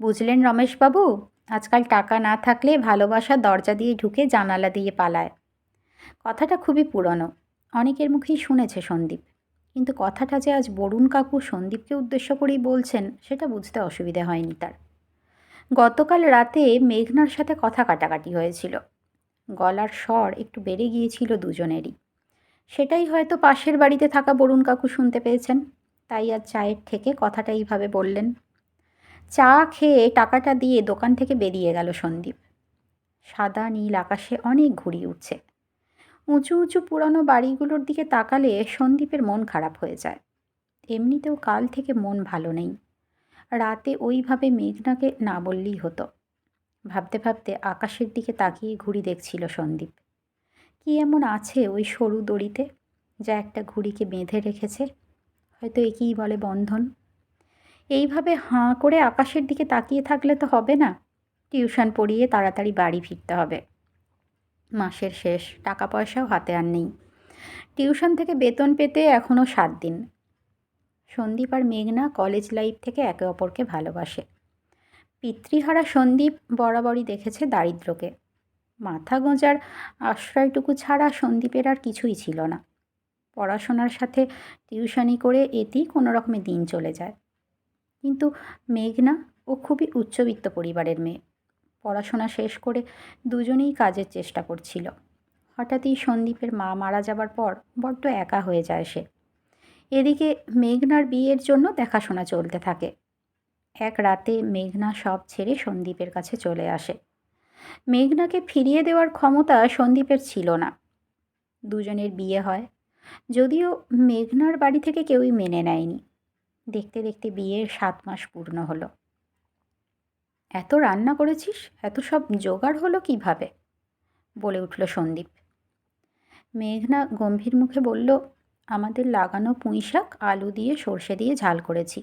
বুঝলেন রমেশবাবু? আজকাল টাকা না থাকলে ভালোবাসা দরজা দিয়ে ঢুকে জানালা দিয়ে পালায়। কথাটা খুবই পুরনো, অনেকের মুখেই শুনেছে সন্দীপ। কিন্তু কথাটা যে আজ বরুণ কাকু সন্দীপকে উদ্দেশ্য করেই বলছেন, সেটা বুঝতে অসুবিধে হয়নি তার। গতকাল রাতে মেঘনার সাথে কথা কাটাকাটি হয়েছিল। গলার স্বর একটু বেড়ে গিয়েছিল দুজনেরই। সেটাই হয়তো পাশের বাড়িতে থাকা বরুণ কাকু শুনতে পেয়েছেন। তাই আর চায়ের থেকে কথাটা এইভাবে বললেন। চা খেয়ে টাকাটা দিয়ে দোকান থেকে বেরিয়ে গেল সন্দীপ। সাদা নীল আকাশে অনেক ঘুড়ি উঠছে উঁচু উঁচু পুরানো বাড়িগুলোর দিকে তাকালে সন্দীপের মন খারাপ হয়ে যায়। এমনিতেও কাল থেকে মন ভালো নেই। রাতে ওইভাবে মেঘনাকে না বললেই হতো। ভাবতে ভাবতে আকাশের দিকে তাকিয়ে ঘুড়ি দেখছিল সন্দীপ। কি এমন আছে ওই সরু দড়িতে? যা একটা ঘুড়িকে বেঁধে রেখেছে। হয়তো একেই বলে বন্ধন। এইভাবে হাঁ করে আকাশের দিকে তাকিয়ে থাকলে তো হবে না। টিউশন পড়িয়ে তাড়াতাড়ি বাড়ি ফিরতে হবে। মাসের শেষ টাকা পয়সাও হাতে আর নেই। টিউশন থেকে বেতন পেতে এখনও সাত দিন। সন্দীপ আর মেঘনা কলেজ লাইফ থেকে একে অপরকে ভালোবাসে। পিতৃহারা সন্দীপ বরাবরই দেখেছে দারিদ্রকে। মাথা গোঁজার আশ্রয়টুকু ছাড়া সন্দীপের আর কিছুই ছিল না। পড়াশোনার সাথে টিউশনি করে এতেই কোনো রকমে দিন চলে যায়। কিন্তু মেঘনা ও খুবই উচ্চবিত্ত পরিবারের মেয়ে। পড়াশোনা শেষ করে দুজনেই কাজের চেষ্টা করছিল। হঠাৎই সন্দীপের মা মারা যাবার পর বড্ড একা হয়ে যায় সে। এদিকে মেঘনার বিয়ের জন্য দেখাশোনা চলতে থাকে। এক রাতে মেঘনা সব ছেড়ে সন্দীপের কাছে চলে আসে। মেঘনাকে ফিরিয়ে দেওয়ার ক্ষমতা সন্দীপের ছিল না। দুজনের বিয়ে হয়, যদিও মেঘনার বাড়ি থেকে কেউই মেনে নেয়নি। দেখতে দেখতে বিয়ের সাত মাস পূর্ণ হলো। এত রান্না করেছিস? এত সব জোগাড় হলো কীভাবে? বলে উঠল সন্দীপ। মেঘনা গম্ভীর মুখে বলল, আমাদের লাগানো পুঁই শাক, আলু দিয়ে সর্ষে দিয়ে ঝাল করেছি।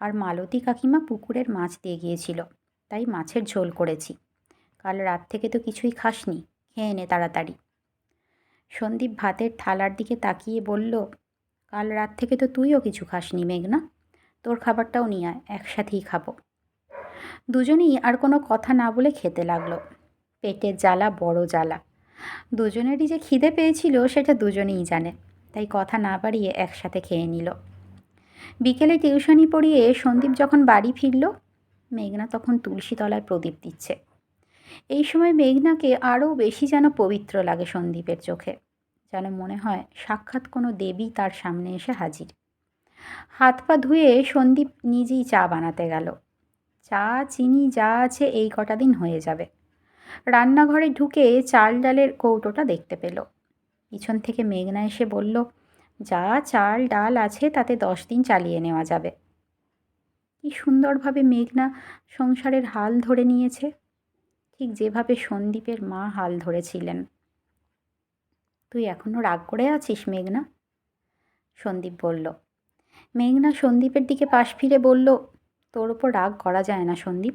আর মালতী কাকিমা পুকুরের মাছ দিয়ে গিয়েছিল, তাই মাছের ঝোল করেছি। কাল রাত থেকে তো কিছুই খাসনি, খেয়ে নে তাড়াতাড়ি। সন্দীপ ভাতের থালার দিকে তাকিয়ে বলল, কাল রাত থেকে তো তুইও কিছু খাসনি মেঘনা। তোর খাবারটাও নিয়ে আয়, একসাথেই খাব। দুজনেই আর কোনো কথা না বলে খেতে লাগল। পেটের জ্বালা বড় জ্বালা। দুজনেরই যে খিদে পেয়েছিল সেটা দুজনেই জানে, তাই কথা না বাড়িয়ে একসাথে খেয়ে নিল। বিকেলে টিউশনি পড়িয়ে সন্দীপ যখন বাড়ি ফিরল, মেঘনা তখন তুলসী তলায় প্রদীপ দিচ্ছে। এই সময় মেঘনাকে আরও বেশি যেন পবিত্র লাগে সন্দীপের চোখে, যেন মনে হয় সাক্ষাৎ কোনো দেবী তার সামনে এসে হাজির। হাত পা ধুয়ে সন্দীপ নিজেই চা বানাতে গেল। চা, চিনি, যা আছে এই কটা দিন হয়ে যাবে। রান্নাঘরে ঢুকে চাল ডালের কৌটোটা দেখতে পেল। পিছন থেকে মেঘনা এসে বলল, যা চাল, ডাল আছে, তাতে দশ দিন চালিয়ে নেওয়া যাবে। কি সুন্দরভাবে মেঘনা সংসারের হাল ধরে নিয়েছে। ঠিক যেভাবে সন্দীপের মা হাল ধরেছিলেন। তুই এখনও রাগ করে আছিস, মেঘনা? সন্দীপ বলল মেঘনা সন্দীপের দিকে পাশ ফিরে বলল, তোর ওপর রাগ করা যায় না সন্দীপ।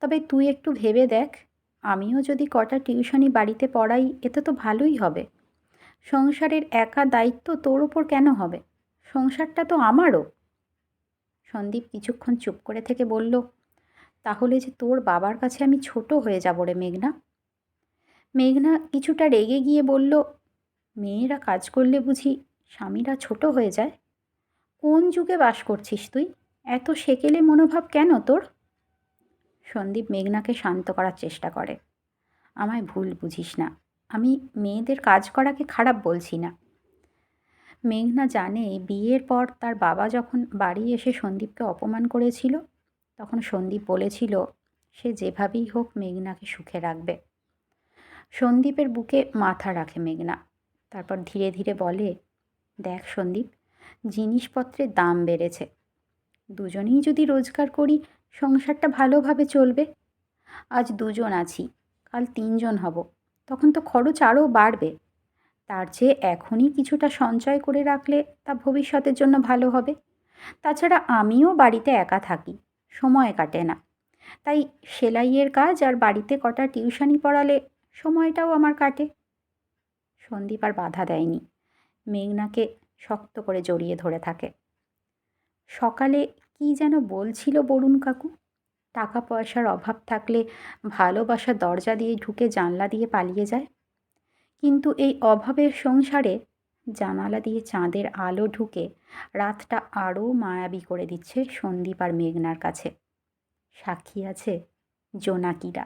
তবে তুই একটু ভেবে দেখ, আমিও যদি কটা টিউশনি বাড়িতে পড়াই, এতে তো ভালোই হবে। সংসারের একা দায়িত্ব তোর ওপর কেন হবে? সংসারটা তো আমারও সন্দীপ কিছুক্ষণ চুপ করে থেকে বলল, তাহলে যে তোর বাবার কাছে আমি ছোট হয়ে যাব রে মেঘনা মেঘনা কিছুটা রেগে গিয়ে বলল, মেয়েরা কাজ করলে বুঝি স্বামীরা ছোট হয়ে যায়। কোন যুগে বাস করছিস তুই? এত সেকেলে মনোভাব কেন তোর? সন্দীপ মেঘনাকে শান্ত করার চেষ্টা করে। আমায় ভুল বুঝিস না। আমি মেয়েদের কাজ করাকে খারাপ বলছি না। মেঘনা জানে বিয়ের পর তার বাবা যখন বাড়ি এসে সন্দীপকে অপমান করেছিল, তখন সন্দীপ বলেছিল, সে যেভাবেই হোক মেঘনাকে সুখে রাখবে। সন্দীপের বুকে মাথা রাখে মেঘনা। তারপর ধীরে ধীরে বলে, দেখ সন্দীপ জিনিসপত্রের দাম বেড়েছে। দুজনেই যদি রোজগার করি, সংসারটা ভালোভাবে চলবে। আজ দুজন আছি, কাল তিনজন হব, তখন তো খরচ আরও বাড়বে। তার চেয়ে এখনই কিছুটা সঞ্চয় করে রাখলে তা ভবিষ্যতের জন্য ভালো হবে। তাছাড়া আমিও বাড়িতে একা থাকি, সময় কাটে না। তাই সেলাইয়ের কাজ আর বাড়িতে কটা টিউশনি পড়ালে সময়টাও আমার কাটে। সন্দীপ আর বাধা দেয়নি। মেঘনাকে শক্ত করে জড়িয়ে ধরে থাকে। সকালে কি যেন বলছিল বরুণ কাকু? টাকা পয়সার অভাব থাকলে ভালোবাসা দরজা দিয়ে ঢুকে জানলা দিয়ে পালিয়ে যায়। কিন্তু এই অভাবের সংসারে জানালা দিয়ে চাঁদের আলো ঢুকে রাতটা আরও মায়াবী করে দিচ্ছে সন্দীপ আর মেঘনার কাছে। সাক্ষী আছে জোনাকিরা।